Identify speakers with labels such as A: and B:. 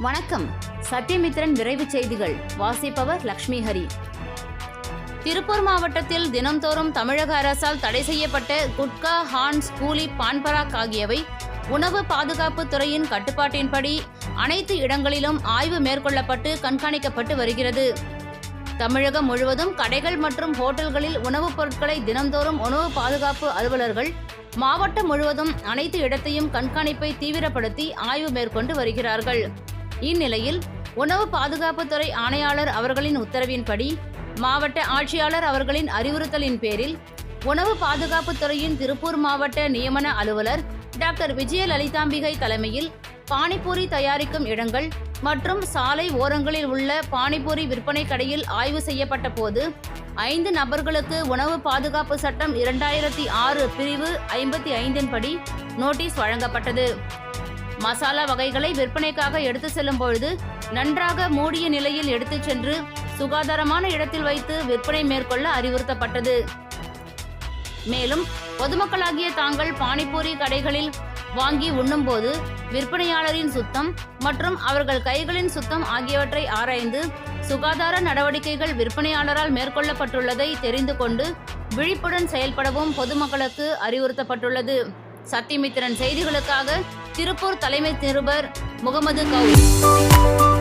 A: வணக்கம். சத்யமித்ரன் விரைவு செய்திகள். வாசிப்பவர் லக்ஷ்மி ஹரி. திருப்பூர் மாவட்டத்தில் தினம்தோறும் தமிழக அரசால் தடை செய்யப்பட்ட குட்கா ஹான்ஸ் கூலி பான்பராக் ஆகியவை உணவு பாதுகாப்பு துறையின் கட்டுப்பாட்டின்படி அனைத்து இடங்களிலும் ஆய்வு மேற்கொள்ளப்பட்டு கண்காணிக்கப்பட்டு வருகிறது. தமிழகம் முழுவதும் கடைகள் மற்றும் ஹோட்டல்களில் உணவுப் பொருட்களை தினம்தோறும் உணவு பாதுகாப்பு அலுவலர்கள் மாவட்டம் முழுவதும் அனைத்து இடத்தையும் கண்காணிப்பை தீவிரப்படுத்தி ஆய்வு மேற்கொண்டு வருகிறார்கள். இந்நிலையில் உணவு பாதுகாப்புத்துறை ஆணையாளர் அவர்களின் உத்தரவின்படி மாவட்ட ஆட்சியாளர் அவர்களின் அறிவுறுத்தலின் பேரில் உணவு பாதுகாப்புத்துறையின் திருப்பூர் மாவட்ட நியமன அலுவலர் டாக்டர் விஜய லலிதாம்பிகை தலைமையில் பானிபூரி தயாரிக்கும் இடங்கள் மற்றும் சாலை ஓரங்களில் உள்ள பானிபூரி விற்பனை கடையில் ஆய்வு செய்யப்பட்ட போது ஐந்து நபர்களுக்கு உணவு பாதுகாப்பு சட்டம் இரண்டாயிரத்தி ஆறு பிரிவு ஐம்பத்தி ஐந்தின் படி நோட்டீஸ் வழங்கப்பட்டது. மசாலா வகைகளை விற்பனைக்காக எடுத்து செல்லும் பொழுது நன்றாக மூடிய நிலையில் எடுத்துச் சென்று சுகாதாரமான இடத்தில் வைத்து விற்பனை மேற்கொள்ள அறிவுறுத்தப்பட்டது. மேலும் பொதுமக்களாகிய தாங்கள் பானிபூரி கடைகளில் வாங்கி உண்ணும்போது விற்பனையாளரின் சுத்தம் மற்றும் அவர்கள் கைகளின் சுத்தம் ஆகியவற்றை ஆராய்ந்து சுகாதார நடவடிக்கைகள் விற்பனையாளரால் மேற்கொள்ளப்பட்டுள்ளதை தெரிந்து கொண்டு விழிப்புடன் செயல்படவும் பொதுமக்களுக்கு அறிவுறுத்தப்பட்டுள்ளது. சத்தியமித்திரன் செய்திகளுக்காக திருப்பூர் தலைமை நிருபர் முகமது கவுஸ்